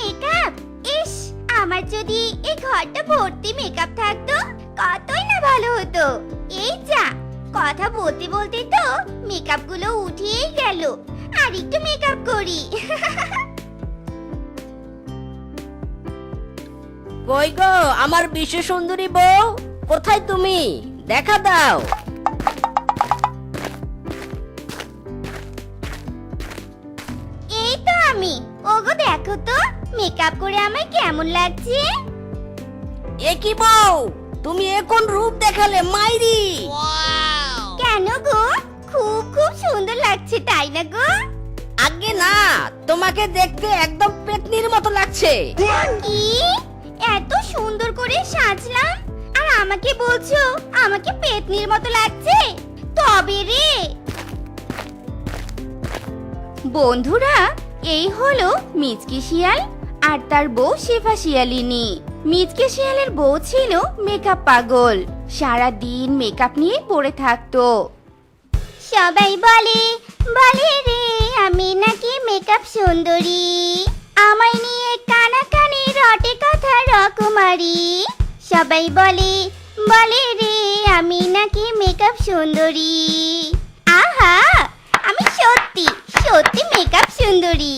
Makeup ইস, আমার যদি এই ঘরটা ভর্তি মেকআপ থাকতো, কতই না ভালো হতো। এই যা, কথা বলতে বলতে তো মেকআপগুলো উঠিয়েই গেল। আর একটু মেকআপ করি। কই গো, আমার বিশ্ব সুন্দরী বউ, কোথায় তুমি? দেখা দাও। মেকআপ করে আমায় কেমন লাগছে? এ কি বউ? তুমি এ কোন রূপ দেখালে মাইরি। কেন গো? খুব খুব সুন্দর লাগছে তাই না গো? আগে না তোমাকে দেখতে একদম পেতনির মতো লাগছে। কি? এত সুন্দর করে সাজলাম? আর আমাকে বলছো আমাকে পেতনির মতো লাগছে? তবে রে! বন্ধুরা এই হলো মিচকি শিয়াল। আর তার বউ শেফা শিয়ালিনী। মিচকে শিয়ালের বউ ছিল মেকআপ পাগল। সারা দিন মেকআপ নিয়ে পড়ে থাকতো। সবাই বলে বলে রে, আমি নাকি মেকআপ সুন্দরী। আমায় নিয়ে কানাকানি রটে কথা রকমারি। সবাই বলে বলে রে, আমি নাকি মেকআপ সুন্দরী। আহা, আমি সত্যি সত্যি মেকআপ সুন্দরী।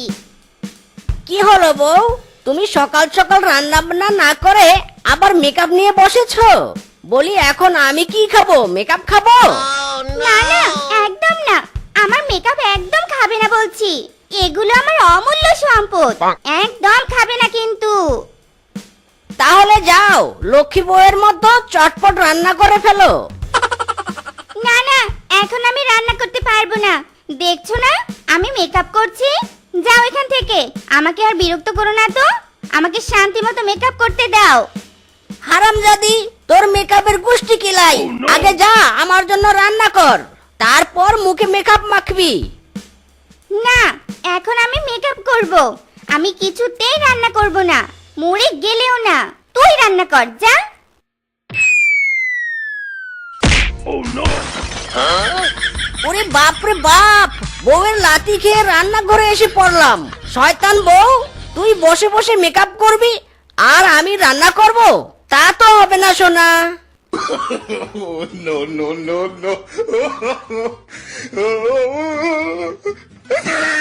কি হলো বউ? তুমি সকাল সকাল রান্না বান্না না করে আবার মেকআপ নিয়ে বসেছো? বলি এখন আমি কি খাব? মেকআপ খাব? না না একদম না। আমার মেকআপ একদম খাবে না বলছি। এগুলো আমার অমূল্য সম্পদ। একদম খাবে না কিন্তু। তাহলে যাও লক্ষ্মী বউয়ের মতো চটপট রান্না করে ফেলো। না না এখন আমি রান্না করতে পারব না। দেখছ না আমি মেকআপ করছি। যাও এখান থেকে। আমাকে আর বিরক্ত করো না তো। আমাকে শান্তি মতো মেকআপ করতে দাও। হারামজাদি তোর মেকআপের গুষ্টি কিলাই আগে যা আমার জন্য রান্না কর। তারপর মুখে মেকআপ মাখবি। না এখন আমি মেকআপ করব। আমি কিছুতেই রান্না করব না। মরে গেলেও না। তুই রান্না কর যা। ওরে বাপ রে বাপ বউয়ের লাতি খেয়ে রান্না ঘরে এসে পড়লাম শয়তান বউ তুই বসে বসে মেকআপ করবি আর আমি রান্না করব তা তো হবে না সোনা Oh.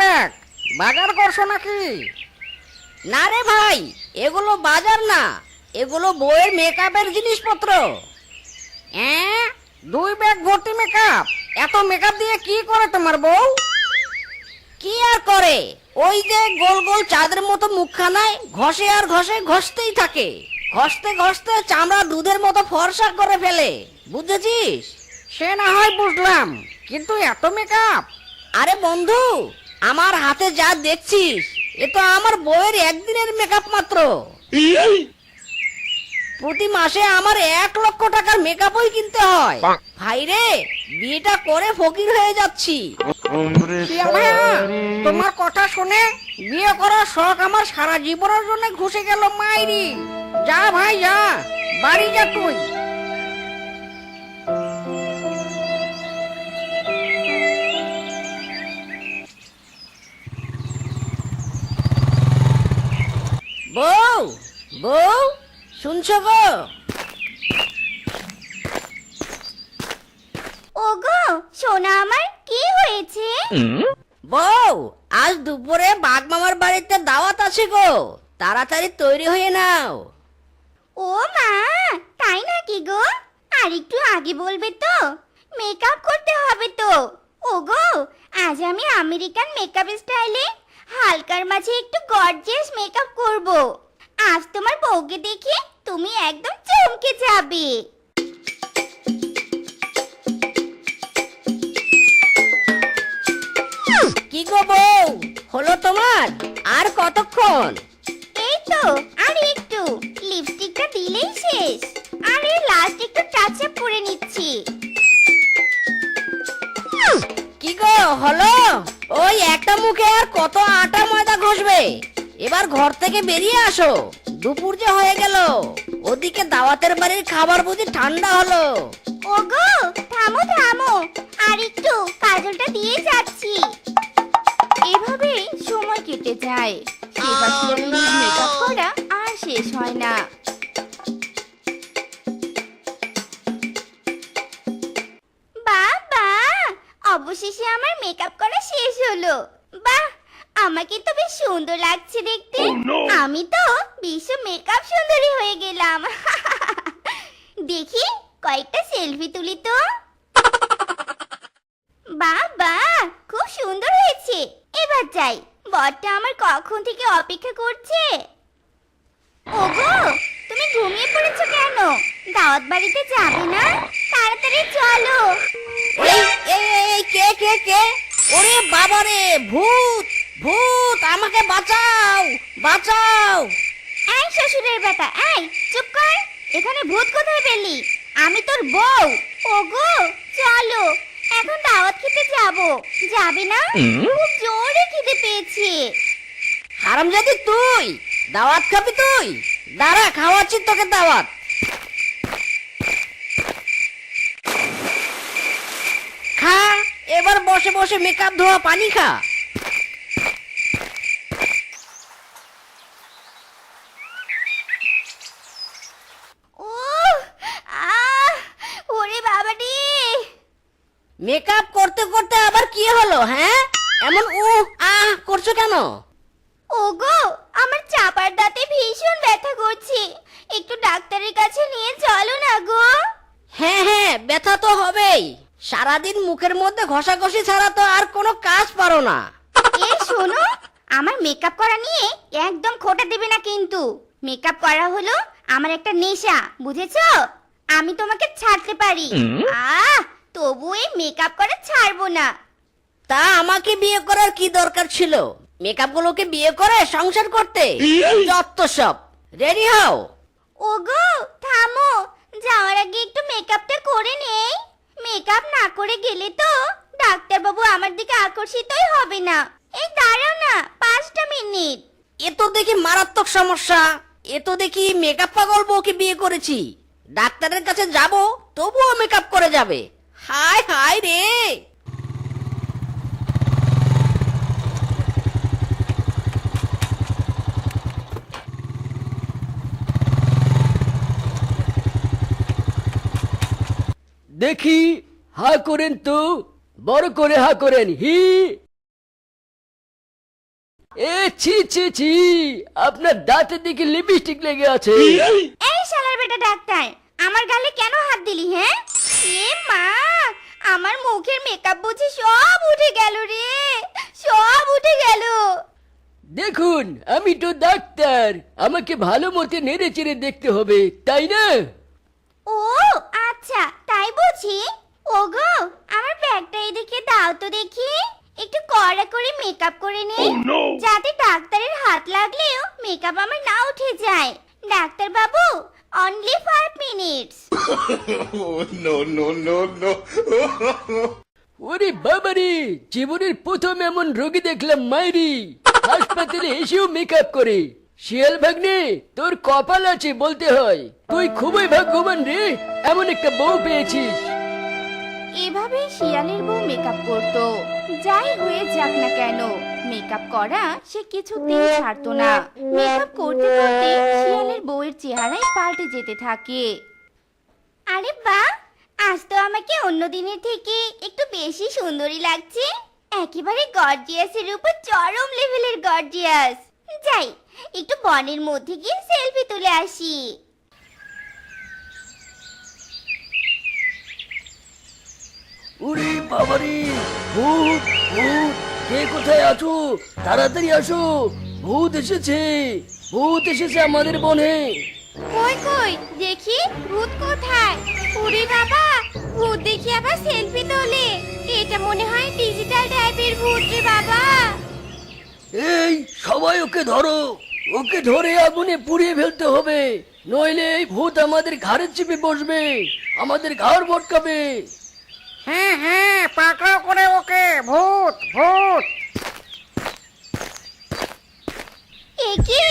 ব্যাগ। বাজার করছ নাকি? না রে ভাই, এগুলো বাজার না। এগুলো বউয়ের মেকআপের জিনিসপত্র। দুই ব্যাগ ভর্তি মেকআপ এত মেকআপ দিয়ে কি করে তোমার বউ? কি আর করে? ওই যে গোল গোল চাঁদের মতো মুখখানায় ঘষে আর ঘষে ঘষতেই থাকে। ঘষতে ঘষতে চামড়া দুধের মতো ফর্সা করে ফেলে। বুঝেছিস? সে না হয় বুঝলাম, কিন্তু এত মেকআপ আরে বন্ধু আমার হাতে যা দেখছিস এ তো আমার বউয়ের একদিনের মেকআপ মাত্র। প্রতি মাসে আমার এক লক্ষ টাকার মেকআপই কিনতে হয়। ভাই রে বিয়েটা করে ফকির হয়ে যাচ্ছি। ভাইয়া তোমার কথা শুনে বিয়ে করার শখ আমার সারা জীবনের জন্য ঘুষে গেল মাইরি। যা ভাই যা বাড়ি যা তুই। বউ শুনছো গো? ওগো সোনা আমার কি হয়েছে? বউ আজ দুপুরে বাঘ মামার বাড়িতে দাওয়াত আছে গো। তাড়াতাড়ি তৈরি হয়ে নাও। ও মা তাই নাকি গো? আর একটু আগে বলবে তো মেকআপ করতে হবে তো। ওগো আজ আমি আমেরিকান মেকআপ স্টাইলে হালকার মাঝে একটু গর্জিয়াস মেকআপ করব। আজ তোমার বউকে দেখে তুমি একদম চমকে যাবে। কি গো বউ? হলো তোমার? আর কতক্ষণ? এই তো আর একটু। লিপস্টিকটা দিলেই শেষ। আর এই লাস্ট একটু টাচ আপ করে নিচ্ছি। কি গো হলো? ওই একটা মুখে আর কত আটা ময়দা ঘষবে? এবার ঘর থেকে বেরিয়ে আসো। দুপুর যে হয়ে গেল। ওদিকে দাওয়াতের বাড়ির খাবার বুঝি ঠান্ডা হলো। ওগো থামো থামো। আর একটু কাজলটা দিয়ে যাচ্ছি। এভাবে সময় কেটে যায়। সেবা মেকআপ করা আর শেষ হয় না। বাবা অবশেষে আমার মেকআপ করা শেষ হলো। আমাকে তো বেশ সুন্দর লাগছে দেখতে। আমি তো বিশ্ব মেকআপ সুন্দরী হয়ে গেলাম। দেখি কয়েকটা সেলফি তুলি তো। বাবা খুব সুন্দর হয়েছে। এবার যাই। বরটা আমার কখন থেকে অপেক্ষা করছে? ওগো তুমি ঘুমিয়ে পড়েছো কেন? দাওয়াত বাড়িতে যাবে না? তাড়াতাড়ি চলো। এই এই এই, এই কে কে কে? ওরে বাবারে ভূত! ভূত আমাকে বাঁচাও বাঁচাও। এই শ্বশুরের বেটা এই চুপ কর। এখানে ভূত কোথায় পেলি? আমি তোর বউ। ওগো চলো। এখন দাওয়াত খেতে যাব। যাবে না? খুব জোরে খিদে পেয়েছে। হারামজাদি তুই দাওয়াত খাবি তুই? দাঁড়া খাওয়াচ্ছি তোকে দাওয়াত। খা এবার বসে বসে মেকআপ ধোয়া পানি খা ও আহ ওরে বাবা রে মেকআপ করতে করতে আবার কি হলো হ্যাঁ এমন উ আহ করছ কেন? ওগো আমার চাপার দাঁতে ভীষণ ব্যথা করছে। একটু ডাক্তারের কাছে নিয়ে চলো না গো। হ্যাঁ হ্যাঁ ব্যথা তো হবেই। সারাদিন মুখের মধ্যে ঘষাঘষি ছাড়া তো আর কোনো কাজ পারো না। এ শোনো আমার মেকআপ করা নিয়ে একদম খোটা দেবে না কিন্তু। মেকআপ করা হলো আমার একটা নেশা বুঝেছ? আমি তোমাকে ছাড়তে পারি। আহ তবু এই মেকআপ করা ছাড়বো না। তা আমাকে বিয়ে করার কি দরকার ছিল? মেকআপ গুলোকে বিয়ে করে সংসার করতে। যত সব। রেডি হও। ওগো থামো। যাওয়ার আগে একটু মেকআপটা করে নেই। মেকআপ না করে গেলে তো ডাক্তারবাবু আমার দিকে আকর্ষিতই হবে না। এই দাঁড়াও না পাঁচটা মিনিট। এ তো দেখি মারাত্মক সমস্যা। এ তো দেখি মেকআপ পাগল বউকে বিয়ে করেছি। ডাক্তারের কাছে যাব তবুও মেকআপ করে যাবে। হায় হায় রে! দেখি হা করেন তো বড় করে হা করেন হি। এ ছি ছি ছি আপনার দাঁতের দিকে লিপস্টিক লেগে আছে। এই শালার বেটা ডাক্তার আমার গালে কেন হাত দিলি হ্যাঁ? এ মা আমার মুখের মেকআপ বুঝি সব উঠে গেল রে সব উঠে গেল। দেখুন আমি তো ডাক্তার আমাকে ভালো মতো নেড়ে চেড়ে দেখতে হবে তাই না? ও আচ্ছা তাই বুঝি? ওগো আমার ব্যাগটা এদিকে দাও তো দেখি। একটু কড়া করে মেকআপ করে নে। যাতে ডাক্তারের হাত লাগলেও মেকআপ আমার না উঠে যায়। ডাক্তার বাবু only five minutes Oh, no, no, no, no. ওরে বাবারে জীবনের প্রথম এমন রোগী দেখলাম মাইরি। হাসপাতালে এসেও মেকআপ করে। শিয়াল ভাগ্নে, তোর কপাল আছে বলতে হয়। তুই খুবই ভাগ্যবান রে, এমন একটা বউ পেয়েছিস। এভাবে শিয়ালের বউ মেকআপ করত। যাই হয়ে যাক না কেন মেকআপ করা সে কিছুতেই ছাড়তো না। মেকআপ করতে করতে শিয়ালের বউয়ের চেহারাই পাল্টে যেতে থাকে। আরে বা, আজ তো আমাকে অন্য দিনের থেকে একটু বেশি সুন্দরী লাগছে। একেবারে গর্জিয়াসের উপর চরম লেভেলের গর্জিয়াস যাই একটু বনের মধ্যে গিয়ে সেলফি তুলে আসি। ওরে বাবারে ভূত ভূত কে কোথায় আছো? তাড়াতাড়ি আসো। ভূত এসেছে ভূত এসেছে আমাদের বনে। কই কই দেখি ভূত কোথায়? ওরে বাবা ভূত দেখি আবার সেলফি তোলে। এটা মনে হয় ডিজিটাল টাইপের ভূত রে বাবা। এই সবাই ওকে ধরো। ওকে ধরে আগুনে পুড়িয়ে ফেলতে হবে। নইলে এই ভূত আমাদের ঘাড়ে চেপে বসবে আমাদের ঘাড় ভটকাবে হ্যাঁ হ্যাঁ পাকড়াও করে ওকে ভূত ভূত। একি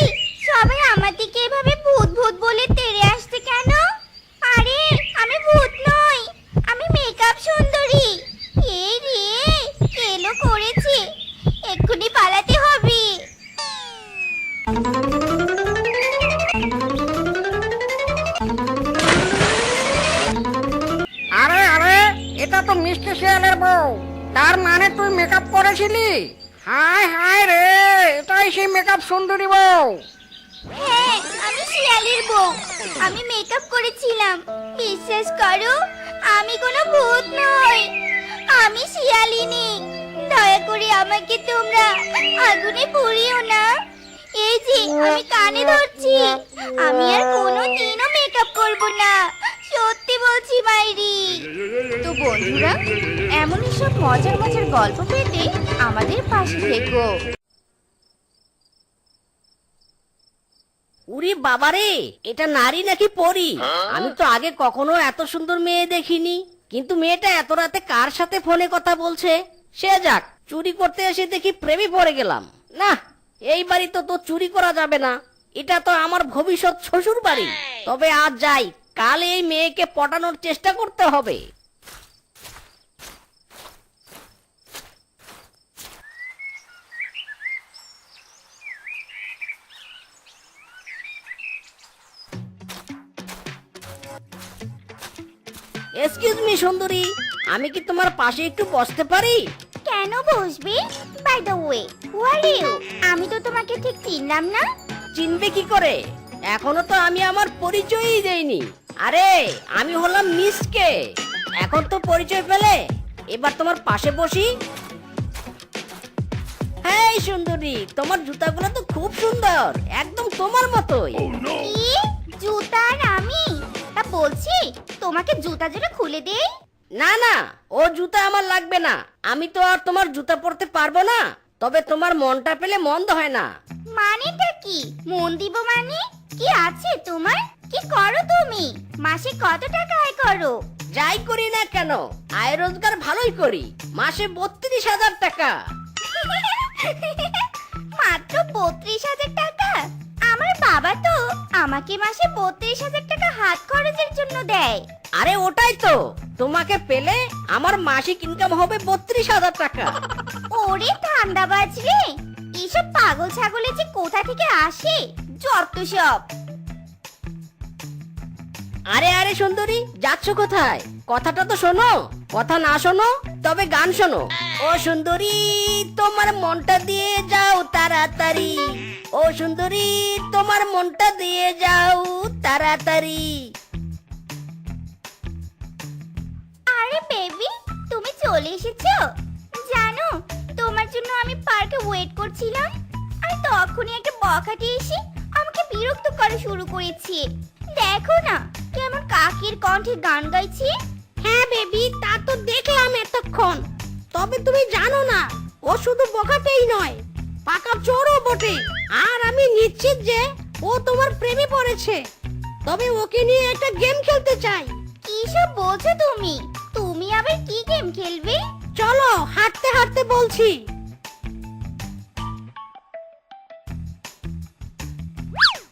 সবাই আমার দিকে এভাবে ভূত ভূত বলে করেছিলি হায় হায় রে, এটাই সেই মেকআপ সুন্দরী বউ। হ্যাঁ আমি শিয়ালের বউ। আমি মেকআপ করেছিলাম। বিশ্বাস করো, আমি কোনো ভূত নই। আমি শিয়ালিনী। দয়া করে আমাকে তোমরা আগুনে পুড়িও না। এই যে, আমি কানে ধরছি। আমি আর কোনো দিনও মেকআপ করব না। সত্যি বলছি মাইরি। তো বন্ধুরা এমনই সব মজার মজার গল্প পেতে আমাদের পাশে থেকো। উরি বাবারে এটা নারী নাকি পরি? আমি তো আগে কখনো এত সুন্দর মেয়ে দেখিনি। কিন্তু মেয়েটা এত রাতে কার সাথে ফোনে কথা বলছে? সে যাক চুরি করতে এসে দেখি প্রেমে পড়ে গেলাম। না এই বাড়ি তো তো চুরি করা যাবে না। এটা তো আমার ভবিষ্যৎ শ্বশুর বাড়ি তবে আজ যাই কাল এই মেয়েকে পটানোর চেষ্টা করতে হবে। এক্সকিউজ মি সুন্দরী আমি কি তোমার পাশে একটু বসতে পারি? কেন বসবি? By the way who are you আমি তো তোমাকে ঠিক চিনলাম না। চিনবে কি করে? এখনও তো আমি আমার পরিচয়ই দেইনি। আরে আমি হলাম মিসকে। এখন তো পরিচয় পেলে এবার তোমার পাশে বসি। হ্যাঁ সুন্দরী তোমার জুতাগুলো তো খুব সুন্দর একদম তোমার মতোই। কি? জুতা আর আমি? তা বলছি তোমাকে জুতা জোড়া খুলে দেই। না না ও জুতা আমার লাগবে না। আমি তো আর তোমার জুতা পরতে পারব না তবে তোমার মনটা পেলে মন্দ হয় না। মানেটা কি? মন দিব মানে? কি আছে তোমার? কি করো তুমি? মাসে কত টাকা আয় করো? যাই করি না কেন আয় রোজগার ভালোই করি। মাসে বত্রিশ হাজার টাকা। মাত্র বত্রিশ হাজার টাকা? আমার বাবা তো আমাকে মাসে বত্রিশ হাজার টাকা হাত খরচের জন্য দেয়। আরে ওটাই তো তোমাকে পেলে আমার মাসিক ইনকাম হবে বত্রিশ হাজার টাকা। ওরে ঠান্ডা বাজরে এসব পাগল ছাগলে যে কোথা থেকে আসে? যত সব। আরে আরে সুন্দরী, যাচ্ছ কোথায়? কথাটা তো শোনো, কথা না শোনো, তবে গান শোনো। ও সুন্দরী, তোমার মনটা দিয়ে যাও তাড়াতাড়ি। ও সুন্দরী, তোমার মনটা দিয়ে যাও তাড়াতাড়ি। আরে বেবি, তুমি চলে এসেছ? জানো, তোমার জন্য আমি পার্কে ওয়েট করছিলাম। আর তখনই একটা বখাটি এসে আমাকে বিরক্ত করা শুরু করেছে। দেখো না কেমন কাকির কণ্ঠে গান গাইছে। হ্যাঁ বেবি তা তো দেখলাম এতক্ষণ। তবে তুমি জানো না ও শুধু বোকাতেই নয় পাকা চোরও বটে। আর আমি নিশ্চিত যে ও তোমার প্রেমে পড়েছে। তবে ওকে নিয়ে একটা গেম খেলতে চাই। কি সব বলছো তুমি? তুমি আবার কি গেম খেলবে? চলো হাঁটতে হাঁটতে বলছি।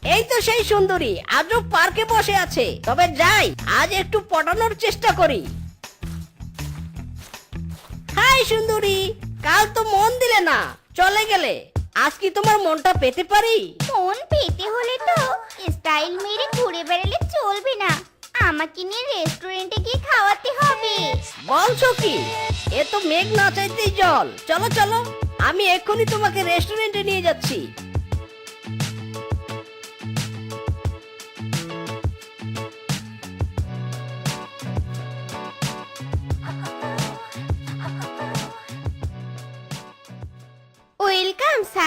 এই তো সেই সুন্দরী আজও পার্কে বসে আছে। তবে যাই আজ একটু পটানোর চেষ্টা করি। হাই সুন্দরী কাল তো মন দিলে না চলে গেলে। আজ কি তোমার মনটা পেতে পারি? মন পেতে হলে তো স্টাইল মেরে ঘুরে বেড়ালে চলবে না। আমাকে নিয়ে রেস্টুরেন্টে গিয়ে খাওয়াতে হবে। বলছো কি? এ তো মেঘ না চাইতেই জল। চলো চলো আমি এক্ষুনি তোমাকে রেস্টুরেন্টে নিয়ে যাচ্ছি।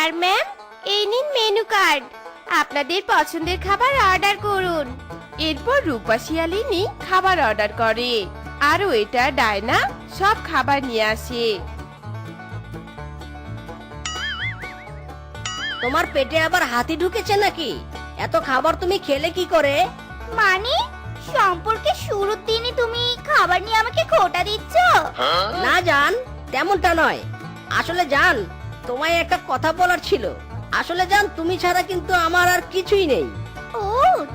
স্যার ম্যাম এই নিন মেনু কার্ড। আপনাদের পছন্দের খাবার অর্ডার করুন। এরপর রূপা শিয়ালিনী খাবার অর্ডার করে। আর ওইটা ডায়না সব খাবার নিয়ে আসে। তোমার পেটে আবার হাতি ঢুকেছে নাকি? এত খাবার তুমি খেলে কি করে? মানে সম্পর্কে শুরুর দিনই তুমি খাবার নিয়ে আমাকে খোটা দিচ্ছ? না জান তেমনটা নয়। আসলে জান তোমায় একটা কথা বলার ছিল। আসলে জান তুমি ছাড়া কিন্তু আমার আর কিছুই নেই। ও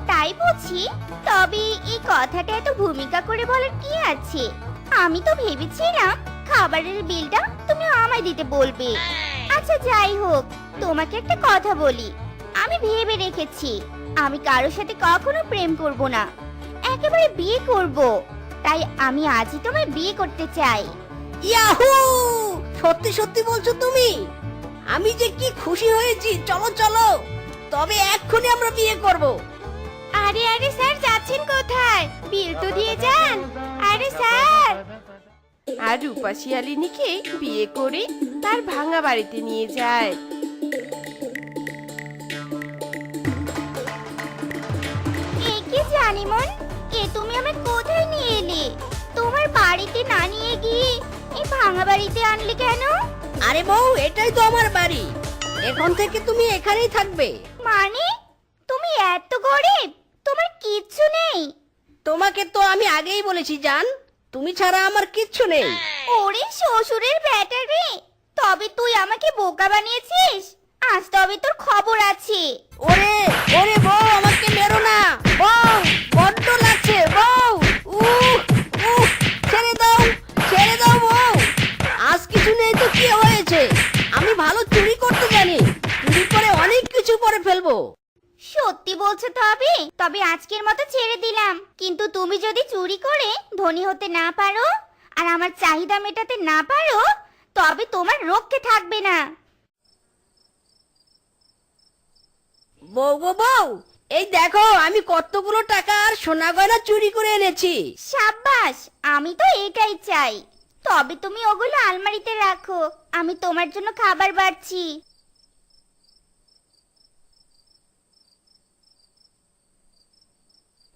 তাই বুঝি তবে এই কথাটা এত ভূমিকা করে বলার কি আছে? আমি তো ভেবেছিলাম খাবারের বিলটা তুমি আমায় দিতে বলবে। আচ্ছা যাই হোক তোমাকে একটা কথা বলি। আমি ভেবে রেখেছি আমি কারোর সাথে কখনো প্রেম করব না। একেবারে বিয়ে করব। তাই আমি আজই তোমায় বিয়ে করতে চাই। ইয়াহু! সত্যি সত্যি বলছো তুমি? আমি যে কি খুশি হয়েছি চলো চলো। তবে এক্ষুনি আমরা বিয়ে করব। আরে আরে স্যার যাচ্ছেন কোথায়? বিল তো দিয়ে যান। আরে স্যার। আর রূপা শিয়ালিনীকে বিয়ে করে তার ভাঙা বাড়িতে নিয়ে যায়। এ কি জানিমন? এ তুমি আমায় কোথায় নিয়ে এলে? তোমার বাড়িতে না নিয়ে গিয়ে এই ভাঙা বাড়িতে আনলে কেন? আরে বউ এটাই তো আমার বাড়ি। এখন থেকে তুমি এখানেই থাকবে। মানে? তুমি এত গরিব তোমার কিচ্ছু নেই। তোমাকে তো আমি আগেই বলেছি জান। তুমি ছাড়া আমার কিচ্ছু নেই। ওরে শ্বশুরের ব্যাটারি তবে তুই আমাকে বোকা বানিয়েছিস? আজ তবে তোর খবর আছে। ওরে ওরে বউ আমাকে মেরো না। বউ বড্ড লাগছে বউ। উহ উহ! কিছু নেই তো কি হয়েছে। আমি ভালো চুরি করতে জানি। চুরি করে অনেক কিছু করে ফেলব। সত্যি বলছো তবে তবে আজকের মতো ছেড়ে দিলাম। কিন্তু তুমি যদি চুরি করে ধনী হতে না পারো আর আমার চাহিদা মেটাতে না পারো তবে তোমার রক্ষে থাকবে না। বউ গো বউ এই দেখো আমি কতগুলো টাকা আর সোনা গয়না চুরি করে এনেছি। সাব্বাস আমি তো এটাই চাই। তবে তুমি ওগুলো আলমারিতে রাখো। আমি তোমার জন্য খাবার বাড়ছি।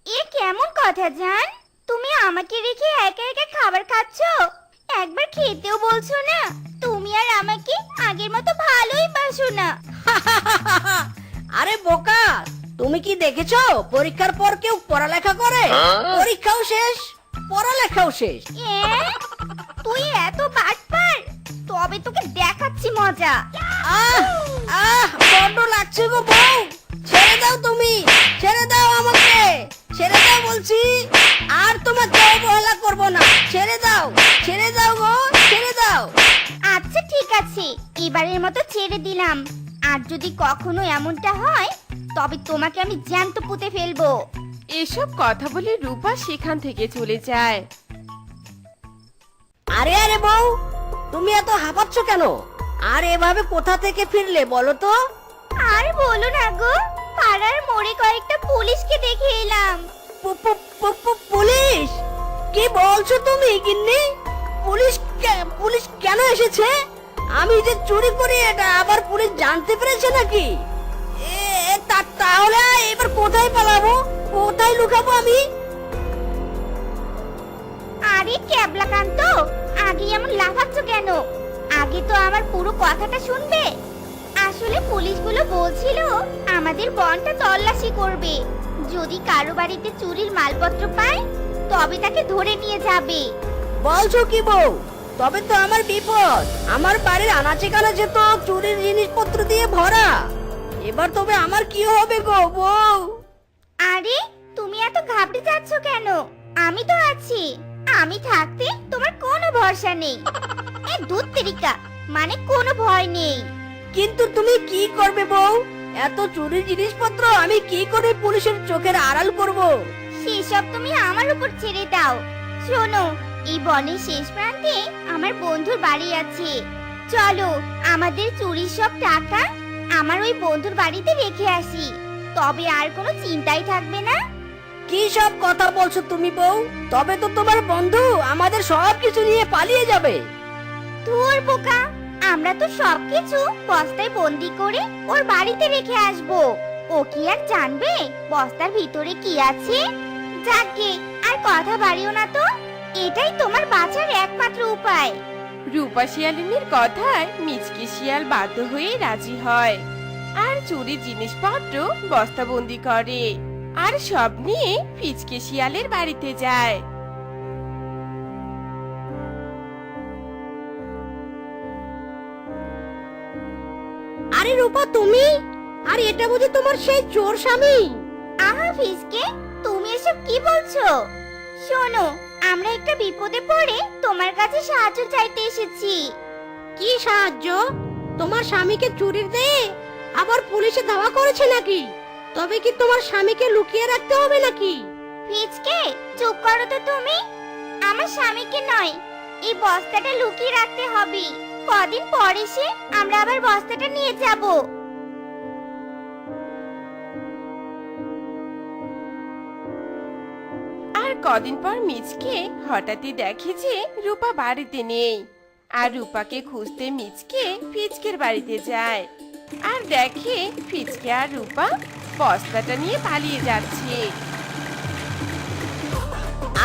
এ কেমন কথা জান? তুমি আমাকে রেখে একা একা খাবার খাচ্ছ? একবার খেতেও বলছো না? তুমি আর আমাকে আগের মতো ভালোই বাসো না। আরে বোকা তুমি কি দেখেছ? পরীক্ষার পর কেউ পড়ালেখা করে? পরীক্ষাও শেষ পড়ালেখাও শেষ। এ? তুই এত বাটপার। তবে তোকে দেখাচ্ছি মজা। আহ আহ বড্ড লাগছে গো বউ। ছেড়ে দাও তুমি ছেড়ে দাও আমাকে ছেড়ে দাও বলছি। আর তোমাকে অবহেলা করব না। ছেড়ে দাও ছেড়ে দাও গো ছেড়ে দাও। আচ্ছা ঠিক আছে। এবারের মতো ছেড়ে দিলাম। আর যদি কখনো এমনটা হয় তবে তোমাকে আমি জ্যান্ত পুঁতে ফেলব। এসব কথা বলে রূপা সেখান থেকে চলে যায়। আরে আরে বউ তুমি এত হাঁপাচ্ছ কেন? আর এভাবে কোথা থেকে ফিরলে বলো তো? আর বলো না গো পাড়ার মোড়ে কয়েকটা পুলিশকে দেখে এলাম। পু- পু- পু- পু- পুলিশ? কি বলছো তুমি গিন্নি? পুলিশ কে- পুলিশ কেন এসেছে? আমি যে চুরি করি এটা আবার পুলিশ জানতে পেরেছে নাকি? এ তা- তাহলে এবার কোথায় পালাবো? কোথায় লুকাবো আমি? আরে ক্যাবলাকান্ত আগে এমন লাফাচ্ছ কেন? আগে তো আমার পুরো কথাটা শুনবে। আসলে পুলিশগুলো বলছিল আমাদের বনটা তল্লাশি করবে। যদি কারও বাড়িতে চুরির মালপত্র পায় তবে তাকে ধরে নিয়ে যাবে। বলছো কি বউ? তবে তো আমার বিপদ। আমার বাড়ির আনাচে কানাচে তো চুরির জিনিসপত্র দিয়ে ভরা। এবার তবে আমার কি হবে গো বউ? আরে তুমি এত ঘাবড়ে যাচ্ছ কেন? আমি তো আছি। আমি থাকতে তোমার কোনো ভরসা নেই। এ দুধ তেরিকা মানে কোনো ভয় নেই। কিন্তু তুমি কি করবে বউ? এত চুরির জিনিসপত্র আমি কি করে পুলিশের চোখের আড়াল করব? সেসব তুমি আমার উপর ছেড়ে দাও। শোনো এই বনের শেষ প্রান্তে আমার বন্ধুর বাড়ি আছে। চলো আমাদের চুরির সব টাকা আমার ওই বন্ধুর বাড়িতে রেখে আসি। তবে আর কোনো চিন্তাই থাকবে না। কি সব কথা বলছো তুমি বউ? তবে তো তোমার বন্ধু আমাদের সব কিছু নিয়ে পালিয়ে যাবে। ধুর বোকা আমরা তো সবকিছু বস্তায় বন্দি করে ওর বাড়িতে রেখে আসব। ও কি আর জানবে? বস্তার ভিতরে কি আছে? যাকে আর কথা বাড়িও না তো। এটাই তোমার বাঁচার একমাত্র উপায়। রূপা শিয়ালিনীর কথায় মিচকি শিয়াল বাধ্য হয়ে রাজি হয়। আর চুরি জিনিসপত্র বস্তাবন্দি করে। আর সব নিয়ে ফিচকে শিয়ালের বাড়িতে যায়। আরে রূপা তুমি? আর এটা বুঝি তোমার সেই চোর স্বামী? আহা ফিসকে তুমি এসব কি বলছো? শোনো আমরা একটা বিপদে পড়ে তোমার কাছে সাহায্য চাইতে এসেছি। কি সাহায্য? তোমার স্বামীকে চুরির দিয়ে আবার পুলিশে ধাওয়া করেছে নাকি? তবে কি তোমার স্বামীকে লুকিয়ে রাখতে হবে নাকি? ফিচকে চুপ করো তো তুমি। আমার স্বামীকে নয় এই বস্তাটা লুকিয়ে রাখতে হবে। কদিন পর এসে আমরা আবার বস্তাটা নিয়ে যাব। আর কদিন পর মিচকে হঠাৎই দেখে যে রূপা বাড়িতে নেই। আর রূপাকে খুঁজতে মিচকে ফিচকের বাড়িতে যায়। আর দেখে ফিচকে আর রূপা বস্তাটা নিয়ে পালিয়ে যাচ্ছে।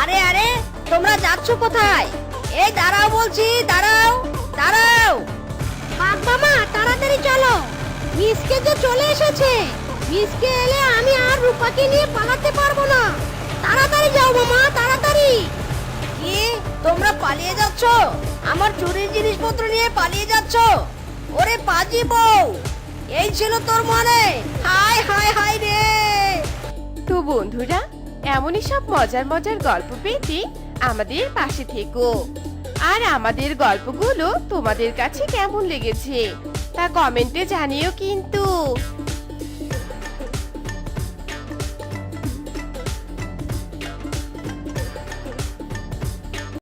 আরে আরে, তোমরা যাচ্ছ কোথায়? এই দাঁড়াও বলছি, দাঁড়াও দাঁড়াও। বাবা, তাড়াতাড়ি চলো। মিসকে যে চলে এসেছে। মিসকে এলে আমি আর রূপাকে নিয়ে পালাতে পারব না। তাড়াতাড়ি যাও মামা, তাড়াতাড়ি। কি, তোমরা পালিয়ে যাচ্ছ? আমার চুরির জিনিসপত্র নিয়ে পালিয়ে যাচ্ছ? ওরে পাজি বউ! এই ছিল তোর মনে। হায় হায় হায় রে। তো বন্ধুরা, এমনই সব মজার মজার গল্প পেতে আমাদের পাশে থেকো। আর আমাদের গল্পগুলো তোমাদের কাছে কেমন লেগেছে তা কমেন্টে জানিও কিন্তু।